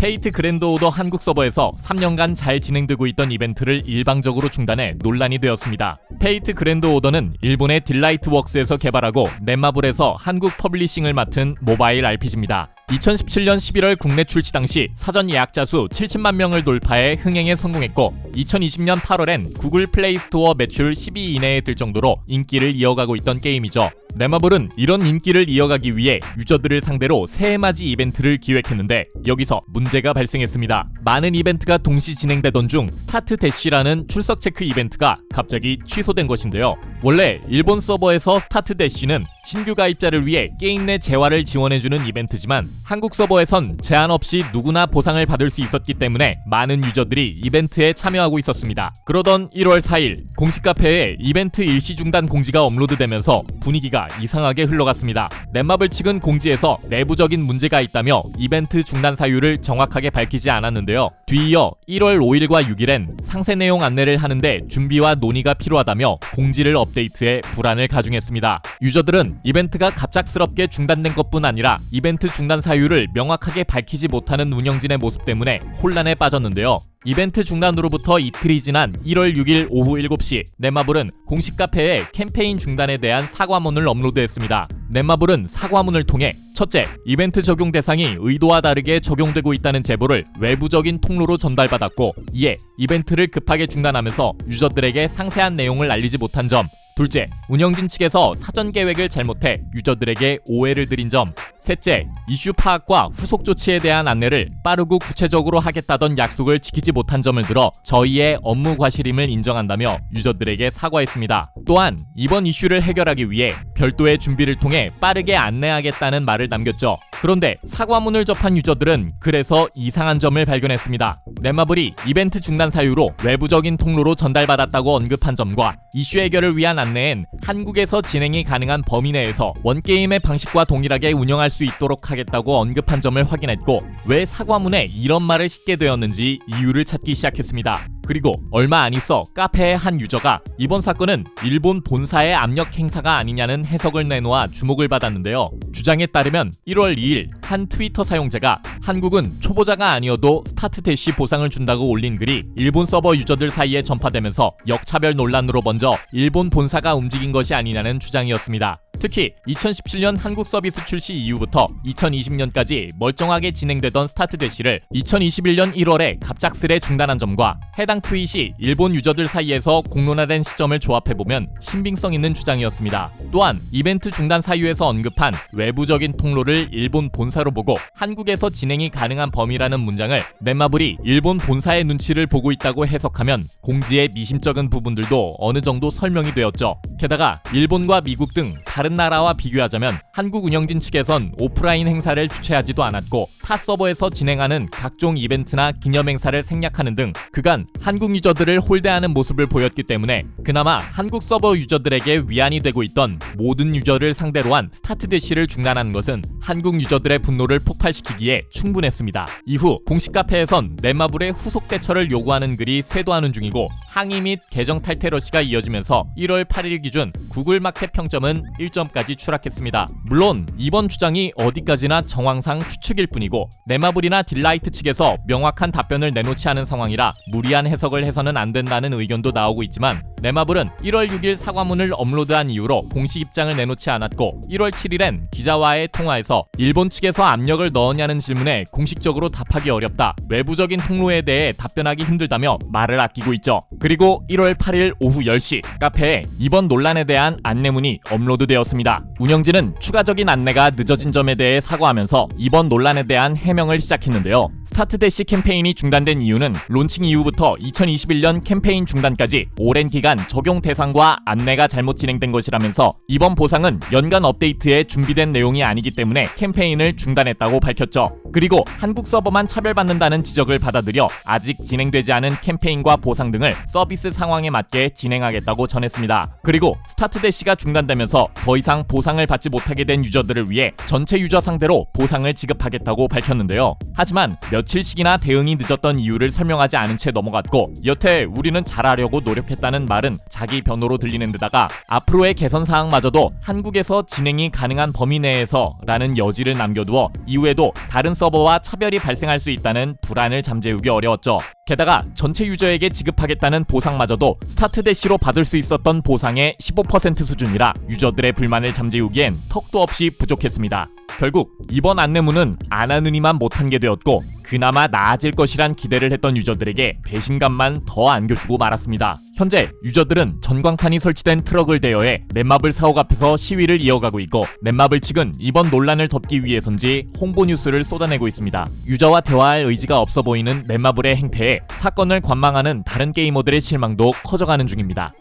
페이트 그랜드 오더 한국 서버에서 3년간 잘 진행되고 있던 이벤트를 일방적으로 중단해 논란이 되었습니다. 페이트 그랜드 오더는 일본의 딜라이트 웍스에서 개발하고 넷마블에서 한국 퍼블리싱을 맡은 모바일 RPG입니다. 2017년 11월 국내 출시 당시 사전 예약자 수 70만 명을 돌파해 흥행에 성공했고 2020년 8월엔 구글 플레이 스토어 매출 10위 이내에 들 정도로 인기를 이어가고 있던 게임이죠. 네마블은 이런 인기를 이어가기 위해 유저들을 상대로 새해맞이 이벤트를 기획했는데 여기서 문제가 발생했습니다. 많은 이벤트가 동시 진행되던 중 스타트 대쉬라는 출석 체크 이벤트가 갑자기 취소된 것인데요. 원래 일본 서버에서 스타트 대쉬는 신규 가입자를 위해 게임 내 재화를 지원해주는 이벤트지만 한국 서버에선 제한 없이 누구나 보상을 받을 수 있었기 때문에 많은 유저들이 이벤트에 참여하고 있었습니다. 그러던 1월 4일 공식 카페에 이벤트 일시 중단 공지가 업로드되면서 분위기가 이상하게 흘러갔습니다. 넷마블 측은 공지에서 내부적인 문제가 있다며 이벤트 중단 사유를 정확하게 밝히지 않았는데요. 뒤이어 1월 5일과 6일엔 상세 내용 안내를 하는데 준비와 논의가 필요하다며 공지를 업데이트해 불안을 가중했습니다. 유저들은 이벤트가 갑작스럽게 중단된 것뿐 아니라 이벤트 중단 사유를 명확하게 밝히지 못하는 운영진의 모습 때문에 혼란에 빠졌는데요. 이벤트 중단으로부터 이틀이 지난 1월 6일 오후 7시 넷마블은 공식 카페에 캠페인 중단에 대한 사과문을 업로드했습니다. 넷마블은 사과문을 통해 첫째, 이벤트 적용 대상이 의도와 다르게 적용되고 있다는 제보를 외부적인 통로로 전달받았고 이에 이벤트를 급하게 중단하면서 유저들에게 상세한 내용을 알리지 못한 점 둘째, 운영진 측에서 사전 계획을 잘못해 유저들에게 오해를 드린 점. 셋째, 이슈 파악과 후속 조치에 대한 안내를 빠르고 구체적으로 하겠다던 약속을 지키지 못한 점을 들어 저희의 업무 과실임을 인정한다며 유저들에게 사과했습니다. 또한 이번 이슈를 해결하기 위해 별도의 준비를 통해 빠르게 안내하겠다는 말을 남겼죠. 그런데 사과문을 접한 유저들은 그래서 이상한 점을 발견했습니다. 넷마블이 이벤트 중단 사유로 외부적인 통로로 전달받았다고 언급한 점과 이슈 해결을 위한 안내엔 한국에서 진행이 가능한 범위 내에서 원게임의 방식과 동일하게 운영할 수 있도록 하겠다고 언급한 점을 확인했고 왜 사과문에 이런 말을 싣게 되었는지 이유를 찾기 시작했습니다. 그리고 얼마 안 있어 카페의 한 유저가 이번 사건은 일본 본사의 압력 행사가 아니냐는 해석을 내놓아 주목을 받았는데요. 주장에 따르면 1월 2일 한 트위터 사용자가 한국은 초보자가 아니어도 스타트 대시 보상을 준다고 올린 글이 일본 서버 유저들 사이에 전파되면서 역차별 논란으로 번져 일본 본사가 움직인 것이 아니냐는 주장이었습니다. 특히 2017년 한국 서비스 출시 이후부터 2020년까지 멀쩡하게 진행되던 스타트 대시를 2021년 1월에 갑작스레 중단한 점과 해당 트윗이 일본 유저들 사이에서 공론화된 시점을 조합해보면 신빙성 있는 주장이었습니다. 또한 이벤트 중단 사유에서 언급한 외부적인 통로를 일본 본사로 보고 한국에서 진행이 가능한 범위라는 문장을 넷마블이 일본 본사의 눈치를 보고 있다고 해석하면 공지의 미심쩍은 부분들도 어느 정도 설명이 되었죠. 게다가 일본과 미국 등 다른 나라와 비교하자면 한국 운영진 측에선 오프라인 행사를 주최하지도 않았고 타 서버에서 진행하는 각종 이벤트나 기념 행사를 생략하는 등 그간 한국 유저들을 홀대하는 모습을 보였기 때문에 그나마 한국 서버 유저들에게 위안이 되고 있던 모든 유저를 상대로 한 스타트 대시를 중단한 것은 한국 유저들의 분노를 폭발시키기에 충분했습니다. 이후 공식 카페에선 넷마블의 후속 대처를 요구하는 글이 쇄도하는 중이고 항의 및 계정 탈퇴 러시가 이어지면서 1월 8일 기준 구글 마켓 평점은 1점까지 추락했습니다. 물론 이번 주장이 어디까지나 정황상 추측일 뿐이고 넷마블이나 딜라이트 측에서 명확한 답변을 내놓지 않은 상황이라 무리한 해석 을 해서는 안 된다는 의견도 나오고 있지만 넷마블은 1월 6일 사과문을 업로드한 이후로 공식 입장을 내놓지 않았고 1월 7일엔 기자와의 통화에서 일본 측에서 압력을 넣었냐는 질문에 공식적으로 답하기 어렵다. 외부적인 통로에 대해 답변하기 힘들다며 말을 아끼고 있죠. 그리고 1월 8일 오후 10시 카페에 이번 논란에 대한 안내문이 업로드되었습니다. 운영진은 추가적인 안내가 늦어진 점에 대해 사과하면서 이번 논란에 대한 해명을 시작했는데요. 스타트 대시 캠페인이 중단된 이유는 론칭 이후부터 2021년 캠페인 중단까지 오랜 기간 적용 대상과 안내가 잘못 진행된 것이라면서 이번 보상은 연간 업데이트에 준비된 내용이 아니기 때문에 캠페인을 중단했다고 밝혔죠. 그리고 한국 서버만 차별받는다는 지적을 받아들여 아직 진행되지 않은 캠페인과 보상 등을 서비스 상황에 맞게 진행하겠다고 전했습니다. 그리고 스타트 대시가 중단되면서 더 이상 보상을 받지 못하게 된 유저들을 위해 전체 유저 상대로 보상을 지급하겠다고 밝혔는데요. 하지만 며칠씩이나 대응이 늦었던 이유를 설명하지 않은 채 넘어갔고 받고 여태 우리는 잘하려고 노력했다는 말은 자기 변호로 들리는 데다가 앞으로의 개선 사항마저도 한국에서 진행이 가능한 범위 내에서라는 여지를 남겨두어 이후에도 다른 서버와 차별이 발생할 수 있다는 불안을 잠재우기 어려웠죠. 게다가 전체 유저에게 지급하겠다는 보상마저도 스타트 대시로 받을 수 있었던 보상의 15% 수준이라 유저들의 불만을 잠재우기엔 턱도 없이 부족했습니다. 결국 이번 안내문은 안 하느니만 못한 게 되었고 그나마 나아질 것이란 기대를 했던 유저들에게 배신 감만 더 안겨주고 말았습니다. 현재 유저들은 전광판이 설치된 트럭을 대여해 넷마블 사옥 앞에서 시위를 이어가고 있고 넷마블 측은 이번 논란을 덮기 위해선지 홍보 뉴스를 쏟아내고 있습니다. 유저와 대화할 의지가 없어 보이는 넷마블의 행태에 사건을 관망하는 다른 게이머들의 실망도 커져가는 중입니다.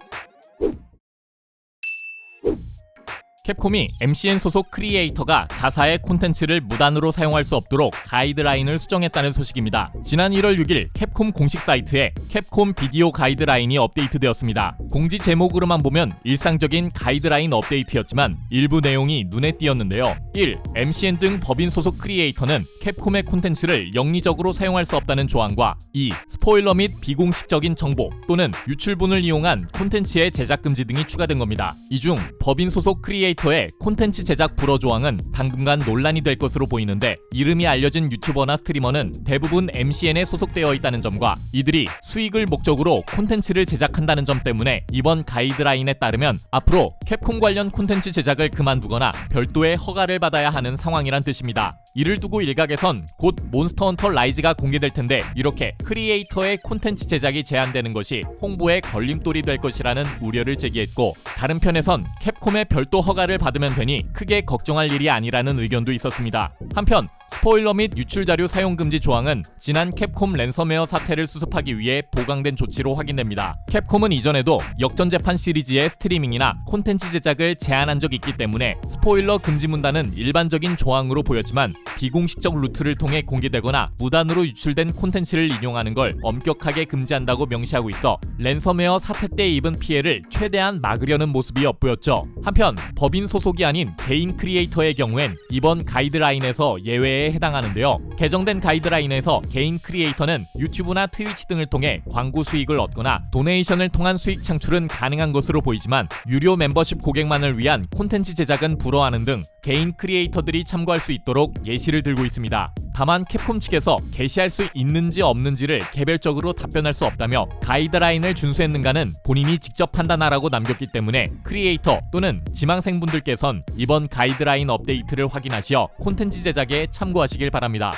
캡콤이 MCN 소속 크리에이터가 자사의 콘텐츠를 무단으로 사용할 수 없도록 가이드라인을 수정했다는 소식입니다. 지난 1월 6일 캡콤 공식 사이트에 캡콤 비디오 가이드라인이 업데이트되었습니다. 공지 제목으로만 보면 일상적인 가이드라인 업데이트였지만 일부 내용이 눈에 띄었는데요. 1. MCN 등 법인 소속 크리에이터는 캡콤의 콘텐츠를 영리적으로 사용할 수 없다는 조항과 2. 스포일러 및 비공식적인 정보 또는 유출분을 이용한 콘텐츠의 제작 금지 등이 추가된 겁니다. 이 중 법인 소속 크리에이터 의 콘텐츠 제작 불허 조항은 당분간 논란이 될 것으로 보이는데 이름이 알려진 유튜버나 스트리머는 대부분 MCN에 소속되어 있다는 점과 이들이 수익을 목적으로 콘텐츠를 제작한다는 점 때문에 이번 가이드라인에 따르면 앞으로 캡콤 관련 콘텐츠 제작을 그만두거나 별도의 허가를 받아야 하는 상황이란 뜻입니다. 이를 두고 일각에선 곧 몬스터 헌터 라이즈가 공개될 텐데 이렇게 크리에이터의 콘텐츠 제작이 제한되는 것이 홍보에 걸림돌이 될 것이라는 우려를 제기했고 다른 편에선 캡콤의 별도 허가를 받으면 되니 크게 걱정할 일이 아니라는 의견도 있었습니다. 한편 스포일러 및 유출 자료 사용 금지 조항은 지난 캡콤 랜섬웨어 사태를 수습하기 위해 보강된 조치로 확인됩니다. 캡콤은 이전에도 역전 재판 시리즈의 스트리밍이나 콘텐츠 제작을 제한한 적이 있기 때문에 스포일러 금지 문단은 일반적인 조항으로 보였지만 비공식적 루트를 통해 공개되거나 무단으로 유출된 콘텐츠를 인용하는 걸 엄격하게 금지한다고 명시하고 있어 랜섬웨어 사태 때 입은 피해를 최대한 막으려는 모습이 엿보였죠. 한편 법인 소속이 아닌 개인 크리에이터의 경우엔 이번 가이드라인에서 예외 에 해당하는데요. 개정된 가이드라인에서 개인 크리에이터는 유튜브나 트위치 등을 통해 광고 수익을 얻거나 도네이션을 통한 수익 창출은 가능한 것으로 보이지만 유료 멤버십 고객만을 위한 콘텐츠 제작은 불허하는 등 개인 크리에이터들이 참고할 수 있도록 예시를 들고 있습니다. 다만 캡콤 측에서 게시할 수 있는지 없는지를 개별적으로 답변할 수 없다며 가이드라인을 준수했는가는 본인이 직접 판단하라고 남겼기 때문에 크리에이터 또는 지망생분들께선 이번 가이드라인 업데이트를 확인하시어 콘텐츠 제작에 참 고하시길 바랍니다.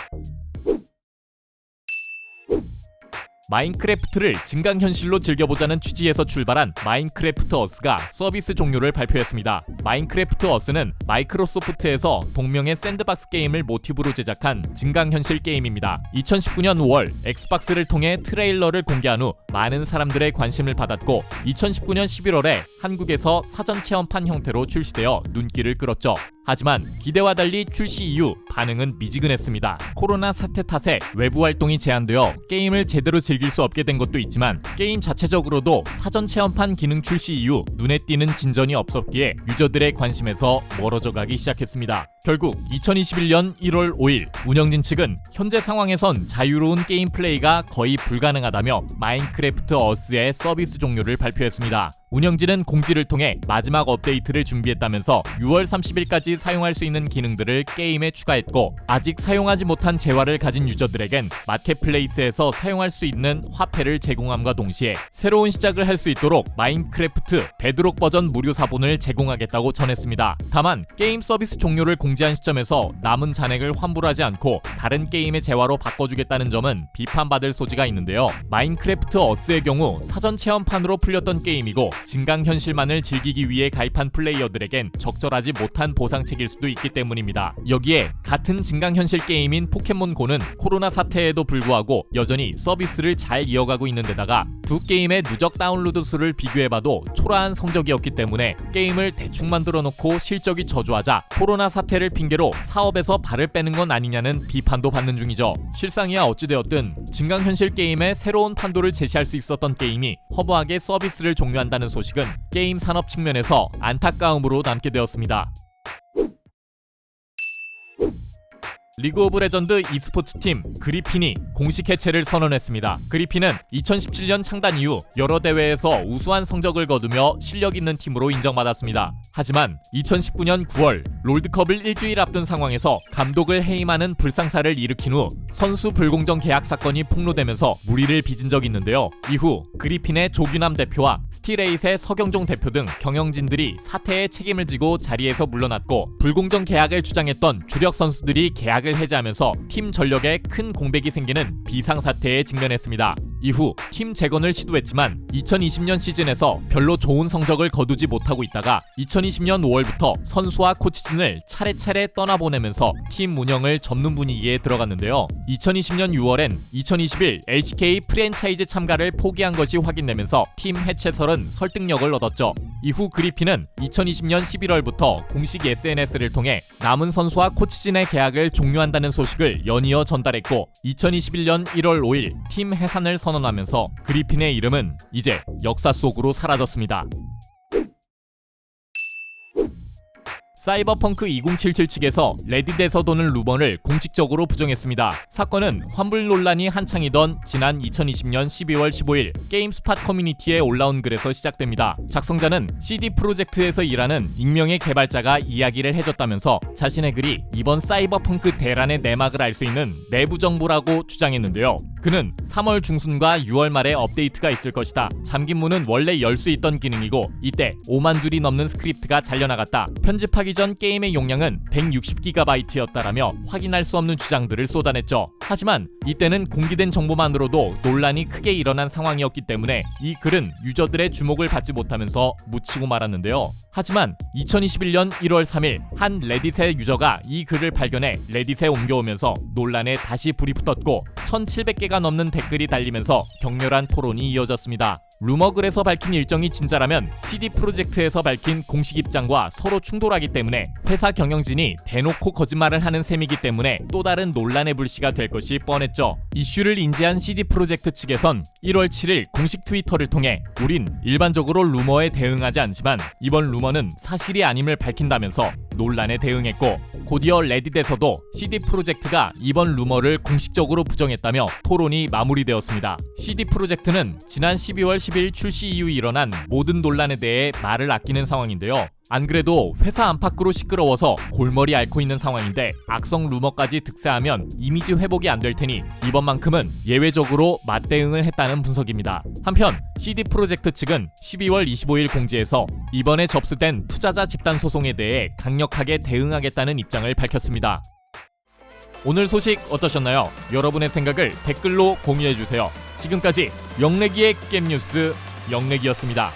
마인크래프트를 증강현실로 즐겨보자는 취지에서 출발한 마인크래프트 어스가 서비스 종료를 발표했습니다. 마인크래프트 어스는 마이크로소프트에서 동명의 샌드박스 게임을 모티브로 제작한 증강현실 게임입니다. 2019년 5월 엑스박스를 통해 트레일러를 공개한 후 많은 사람들의 관심을 받았고 2019년 11월에 한국에서 사전 체험판 형태로 출시되어 눈길을 끌었죠. 하지만 기대와 달리 출시 이후 반응은 미지근했습니다. 코로나 사태 탓에 외부 활동이 제한되어 게임을 제대로 즐길 수 없게 된 것도 있지만 게임 자체적으로도 사전 체험판 기능 출시 이후 눈에 띄는 진전이 없었기에 유저들의 관심에서 멀어져 가기 시작했습니다. 결국 2021년 1월 5일 운영진 측은 현재 상황에선 자유로운 게임 플레이가 거의 불가능하다며 마인크래프트 어스의 서비스 종료를 발표했습니다. 운영진은 공지를 통해 마지막 업데이트를 준비했다면서 6월 30일까지 사용할 수 있는 기능들을 게임에 추가했고 아직 사용하지 못한 재화를 가진 유저들에겐 마켓플레이스에서 사용할 수 있는 화폐를 제공함과 동시에 새로운 시작을 할 수 있도록 마인크래프트 베드록 버전 무료 사본을 제공하겠다고 전했습니다. 다만 게임 서비스 종료를 공 지한 시점에서 남은 잔액을 환불하지 않고 다른 게임의 재화로 바꿔주겠다는 점은 비판받을 소지가 있는데요. 마인크래프트 어스의 경우 사전 체험판으로 풀렸던 게임이고 증강현실만을 즐기기 위해 가입한 플레이어들에겐 적절하지 못한 보상책일 수도 있기 때문입니다. 여기에 같은 증강현실 게임인 포켓몬고는 코로나 사태에도 불구하고 여전히 서비스를 잘 이어가고 있는 데다가 두 게임의 누적 다운로드 수를 비교해봐도 초라한 성적이었기 때문에 게임을 대충 만들어 놓고 실적이 저조하자 코로나 사태 를 핑계로 사업에서 발을 빼는 건 아니냐는 비판도 받는 중이죠. 실상이야 어찌되었든 증강현실 게임의 새로운 판도를 제시할 수 있었던 게임이 허무하게 서비스를 종료한다는 소식은 게임 산업 측면에서 안타까움으로 남게 되었습니다. 리그 오브 레전드 e스포츠 팀 그리핀이 공식 해체를 선언했습니다. 그리핀은 2017년 창단 이후 여러 대회에서 우수한 성적을 거두며 실력 있는 팀으로 인정받았습니다. 하지만 2019년 9월 롤드컵을 일주일 앞둔 상황에서 감독을 해임하는 불상사를 일으킨 후 선수 불공정 계약 사건이 폭로되면서 무리를 빚은 적이 있는데요. 이후 그리핀의 조규남 대표와 스틸에잇의 서경종 대표 등 경영진들이 사태에 책임을 지고 자리에서 물러났고 불공정 계약을 주장했던 주력 선수들이 계약을 해제하면서 팀 전력에 큰 공백이 생기는 비상 사태에 직면했습니다. 이후 팀 재건을 시도했지만 2020년 시즌에서 별로 좋은 성적을 거두지 못하고 있다가 2020년 5월부터 선수와 코치진을 차례차례 떠나보내면서 팀 운영을 접는 분위기에 들어갔는데요. 2020년 6월엔 2021 LCK 프랜차이즈 참가를 포기한 것이 확인되면서 팀 해체설은 설득력을 얻었죠. 이후 그리핀은 2020년 11월부터 공식 SNS를 통해 남은 선수와 코치진의 계약을 종료한다는 소식을 연이어 전달했고 2021년 1월 5일 팀 해산을 선 언하면서 그리핀의 이름은 이제 역사 속으로 사라졌습니다. 사이버펑크 2077 측에서 레딧에서 도는 루머를 공식적으로 부정했습니다. 사건은 환불 논란이 한창이던 지난 2020년 12월 15일 게임스팟 커뮤니티에 올라온 글에서 시작됩니다. 작성자는 CD 프로젝트에서 일하는 익명의 개발자가 이야기를 해줬다면서 자신의 글이 이번 사이버펑크 대란의 내막을 알 수 있는 내부 정보라고 주장했는데요. 그는 3월 중순과 6월 말에 업데이트가 있을 것이다. 잠긴 문은 원래 열 수 있던 기능이고 이때 5만 줄이 넘는 스크립트가 잘려나갔다. 편집하기 전 게임의 용량은 160GB였다라며 확인할 수 없는 주장들을 쏟아냈죠. 하지만 이때는 공개된 정보만으로도 논란이 크게 일어난 상황이었기 때문에 이 글은 유저들의 주목을 받지 못하면서 묻히고 말았는데요. 하지만 2021년 1월 3일 한 레딧의 유저가 이 글을 발견해 레딧에 옮겨오면서 논란에 다시 불이 붙었고 1700개 가 넘는 댓글이 달리면서 격렬한 토론이 이어졌습니다. 루머글에서 밝힌 일정이 진짜라면 CD 프로젝트에서 밝힌 공식 입장과 서로 충돌하기 때문에 회사 경영진이 대놓고 거짓말을 하는 셈이기 때문에 또 다른 논란의 불씨가 될 것이 뻔했죠. 이슈를 인지한 CD 프로젝트 측에선 1월 7일 공식 트위터를 통해 우린 일반적으로 루머에 대응하지 않지만 이번 루머는 사실이 아님을 밝힌다면서 논란에 대응했고 곧이어 레딧에서도 CD 프로젝트가 이번 루머를 공식적으로 부정했다며 토론이 마무리되었습니다. CD 프로젝트는 지난 12월 10일 출시 이후 일어난 모든 논란에 대해 말을 아끼는 상황인데요. 안 그래도 회사 안팎으로 시끄러워서 골머리 앓고 있는 상황인데 악성 루머까지 득세하면 이미지 회복이 안 될 테니 이번만큼은 예외적으로 맞대응을 했다는 분석입니다. 한편 CD 프로젝트 측은 12월 25일 공지에서 이번에 접수된 투자자 집단 소송에 대해 강력하게 대응하겠다는 입장을 밝혔습니다. 오늘 소식 어떠셨나요? 여러분의 생각을 댓글로 공유해 주세요. 지금까지 영래기의 겜뉴스 영래기였습니다.